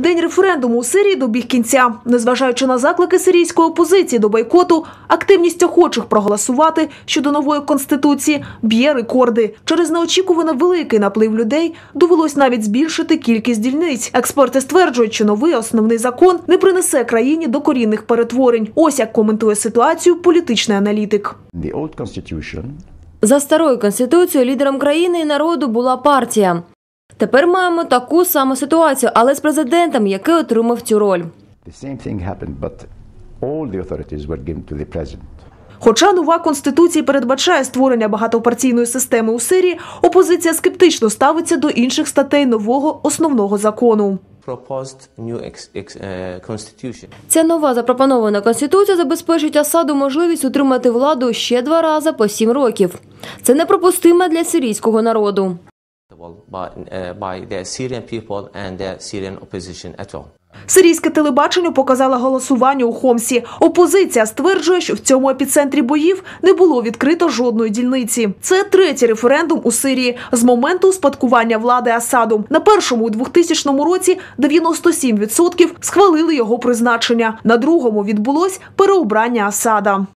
День референдуму у Сирії добіг кінця. Незважаючи на заклики сирійської опозиції до бойкоту, активність охочих проголосувати щодо нової конституції б'є рекорди. Через неочікувано великий наплив людей довелось навіть збільшити кількість дільниць. Експерти стверджують, що новий основний закон не принесе країні докорінних перетворень. Ось як коментує ситуацію політичний аналітик. За старою конституцією лідером країни і народу була партія. Тепер маємо таку саму ситуацію, але з президентом, який отримав цю роль. Хоча нова конституція передбачає створення багатопартійної системи у Сирії, опозиція скептично ставиться до інших статей нового основного закону. constitution. Ця нова запропонована конституція забезпечить Асаду можливість утримати владу ще два рази по сім років. Це неприпустимо для сирійського народу. Сирійське телебачення показало голосування у Хомсі. Опозиція стверджує, що в цьому епіцентрі боїв не було відкрито жодної дільниці. Це третій референдум у Сирії з моменту успадкування влади Асаду. На першому у 2000 році 97% схвалили його призначення. На другому відбулось переобрання Асада.